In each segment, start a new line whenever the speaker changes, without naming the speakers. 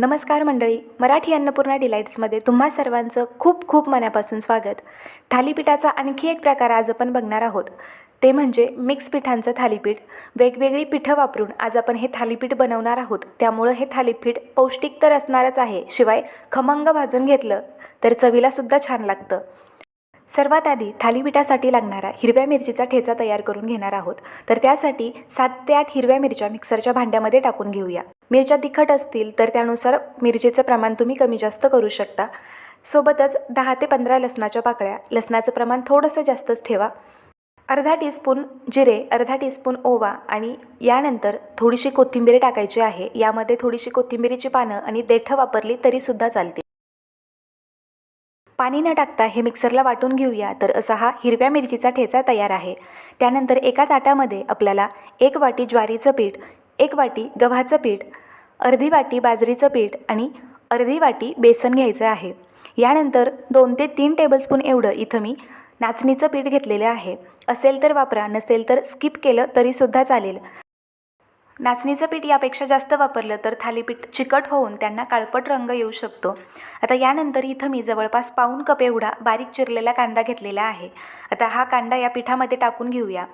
नमस्कार मंडळी मराठी अन्नपूर्णा डिलाईट्समध्ये तुम्हा सर्वांचं खूप खूप मनापासून स्वागत. थालीपीठाचा आणखी एक प्रकार आज आपण बघणार आहोत. ते म्हणजे मिक्स पिठांचं थालीपीठ. वेगवेगळी पिठं वापरून आज आपण हे थालीपीठ बनवणार आहोत. त्यामुळं हे थालीपीठ पौष्टिक तर असणारच आहे शिवाय खमंग भाजून घेतलं तर चवीलासुद्धा छान लागतं. सर्वात आधी थालीपीठासाठी लागणारा हिरव्या मिरचीचा ठेचा तयार करून घेणार आहोत. तर त्यासाठी सात ते आठ हिरव्या मिरच्या मिक्सरच्या भांड्यामध्ये टाकून घेऊया. मिरच्या तिखट असतील तर त्यानुसार मिरचीचं प्रमाण तुम्ही कमी जास्त करू शकता. सोबतच दहा ते पंधरा लसणाच्या पाकळ्या. लसणाचं प्रमाण थोडंसं जास्तच ठेवा. अर्धा टीस्पून जिरे अर्धा टीस्पून ओवा आणि यानंतर थोडीशी कोथिंबीर टाकायची आहे. यामध्ये थोडीशी कोथिंबीरीची पानं आणि देठं वापरली तरीसुद्धा चालते पाणी न टाकता हे मिक्सरला वाटून घेऊया. तर असा हा हिरव्या मिरचीचा ठेचा तयार आहे. त्यानंतर एका ताटामध्ये आपल्याला एक वाटी ज्वारीचं पीठ एक वाटी गव्हाचं पीठ अर्धी वाटी बाजरीचं पीठ आणि अर्धी वाटी बेसन घ्यायचं आहे. यानंतर दोन ते तीन टेबलस्पून एवढं इथं मी नाचणीचं पीठ घेतलेलं आहे. असेल तर वापरा नसेल तर स्किप केलं तरीसुद्धा चालेल. नाचणीचं पीठ यापेक्षा जास्त वापरलं तर थालीपीठ चिकट होऊन त्यांना काळपट रंग येऊ शकतो. आता यानंतर इथं मी जवळपास पाऊण कप एवढा बारीक चिरलेला कांदा घेतलेला आहे. आता हा कांदा या पिठामध्ये टाकून घेऊया.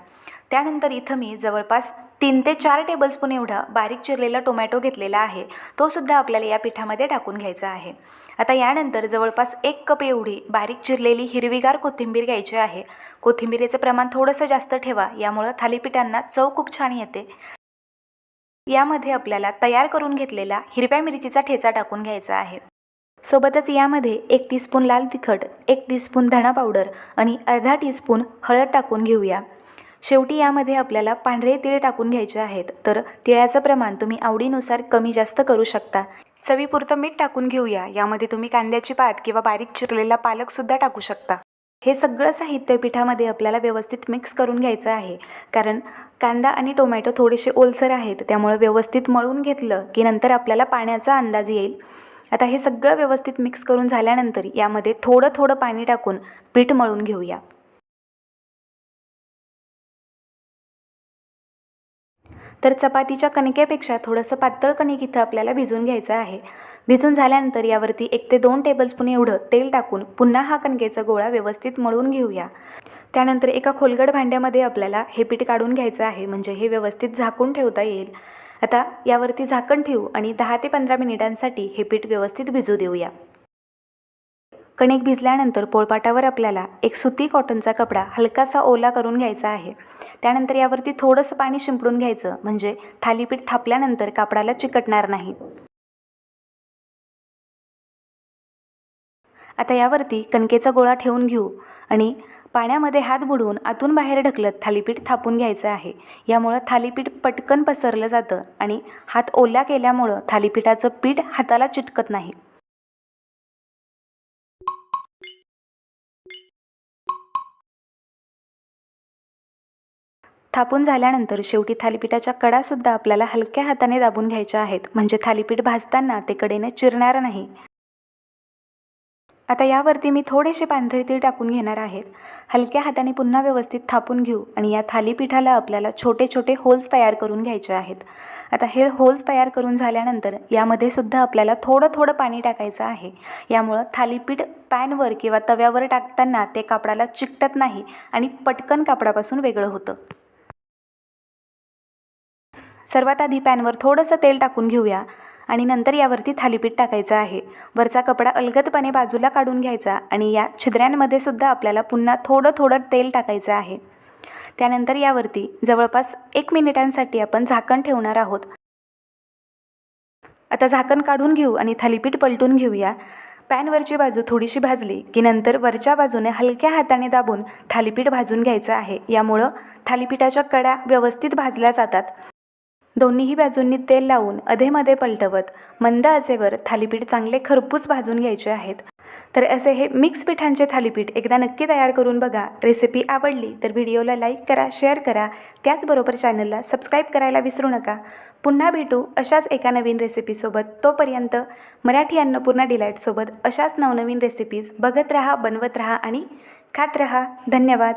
त्यानंतर इथं मी जवळपास तीन ते चार टेबलस्पून एवढा बारीक चिरलेला टोमॅटो घेतलेला आहे. तो सुद्धा आपल्याला या पिठामध्ये टाकून घ्यायचा आहे. आता यानंतर जवळपास एक कप एवढी बारीक चिरलेली हिरवीगार कोथिंबीर घ्यायची आहे. कोथिंबीरीचं प्रमाण थोडंसं जास्त ठेवा. यामुळं थालीपीठांना चव खूप छान येते. यामध्ये आपल्याला तयार करून घेतलेला हिरव्या मिरचीचा ठेचा टाकून घ्यायचा आहे. सोबतच यामध्ये एक टीस्पून लाल तिखट एक टीस्पून धणा पावडर आणि अर्धा टीस्पून हळद टाकून घेऊया. शेवटी यामध्ये आपल्याला पांढरे तिळ टाकून घ्यायचे आहेत. तर तिळाचं प्रमाण तुम्ही आवडीनुसार कमी जास्त करू शकता. चवीपुरतं मीठ टाकून घेऊया. यामध्ये तुम्ही कांद्याची पात किंवा बारीक चिरलेला पालकसुद्धा टाकू शकता. हे सगळं साहित्य पिठामध्ये आपल्याला व्यवस्थित मिक्स करून घ्यायचं आहे. कारण कांदा आणि टोमॅटो थोडेसे ओलसर आहेत. त्यामुळे व्यवस्थित मळून घेतलं की नंतर आपल्याला पाण्याचा अंदाज येईल. आता हे सगळं व्यवस्थित मिक्स करून झाल्यानंतर यामध्ये थोडं थोडं पाणी टाकून पीठ मळून घेऊया. तर चपातीच्या कणकेपेक्षा थोडंसं पातळ कणिक इथं आपल्याला भिजून घ्यायचं आहे. भिजून झाल्यानंतर यावरती एक ते दोन टेबलस्पून एवढं तेल टाकून पुन्हा हा कणकेचा गोळा व्यवस्थित मळून घेऊया. त्यानंतर एका खोलगड भांड्यामध्ये आपल्याला हे पीठ काढून घ्यायचं आहे म्हणजे हे व्यवस्थित झाकून ठेवता येईल. आता यावरती झाकण ठेवू आणि दहा ते पंधरा मिनिटांसाठी हे पीठ व्यवस्थित भिजू देऊया. कणिक भिजल्यानंतर पोळपाटावर आपल्याला एक सुती कॉटनचा कपडा हलकासा ओला करून घ्यायचा आहे. त्यानंतर यावरती थोडंसं पाणी शिंपडून घ्यायचं म्हणजे थालीपीठ थापल्यानंतर कापडाला चिकटणार नाही. आता यावरती कणकेचा गोळा ठेवून घेऊ आणि पाण्यामध्ये हात बुडवून आतून बाहेर ढकलत थालीपीठ थापून घ्यायचं आहे. यामुळं थालीपीठ पटकन पसरलं जातं आणि हात ओल्या केल्यामुळं थालीपीठाचं पीठ हाताला चिटकत नाही. थापून झाल्यानंतर शेवटी थालीपीठाच्या कडासुद्धा आपल्याला हलक्या हाताने दाबून घ्यायच्या आहेत. म्हणजे थालीपीठ भाजताना ते कडेने चिरणार नाही. आता यावरती मी थोडेसे पांढरे तीळ टाकून घेणार आहेत हलक्या हाताने पुन्हा व्यवस्थित थापून घेऊ आणि या थालीपीठाला आपल्याला छोटे छोटे होल्स तयार करून घ्यायचे आहेत. आता हे होल्स तयार करून झाल्यानंतर यामध्ये सुद्धा आपल्याला थोडं थोडं पाणी टाकायचं आहे. यामुळं थालीपीठ पॅनवर किंवा तव्यावर टाकताना ते कापडाला चिकटत नाही आणि पटकन कापडापासून वेगळं होतं. सर्वात आधी पॅनवर थोडंसं तेल टाकून घेऊया आणि नंतर यावरती थालीपीठ टाकायचं आहे. वरचा कपडा अलगदपणे बाजूला काढून घ्यायचा आणि या छिद्र्यांमध्ये सुद्धा आपल्याला पुन्हा थोडं थोडं तेल टाकायचं आहे. त्यानंतर यावरती जवळपास एक मिनिटांसाठी आपण झाकण ठेवणार आहोत. आता झाकण काढून घेऊ आणि थालीपीठ पलटून घेऊया. पॅनवरची बाजू थोडीशी भाजली की नंतर वरच्या बाजूने हलक्या हाताने दाबून थालीपीठ भाजून घ्यायचं आहे. यामुळं थालीपीठाच्या कडा व्यवस्थित भाजल्या जातात. दोन्हीही बाजूंनी तेल लावून अधेमध्ये पलटवत मंद आचेवर थालीपीठ चांगले खरपूस भाजून घ्यायचे आहेत. तर असे हे मिक्स पिठांचे थालीपीठ एकदा नक्की तयार करून बघा. रेसिपी आवडली तर व्हिडिओला लाईक करा शेअर करा. त्याचबरोबर चॅनलला सबस्क्राईब करायला विसरू नका. पुन्हा भेटू अशाच एका नवीन रेसिपीसोबत तोपर्यंत मराठी अन्नपूर्णा डिलाईटसोबत अशाच नवनवीन रेसिपीज बघत राहा बनवत राहा आणि खात राहा. धन्यवाद.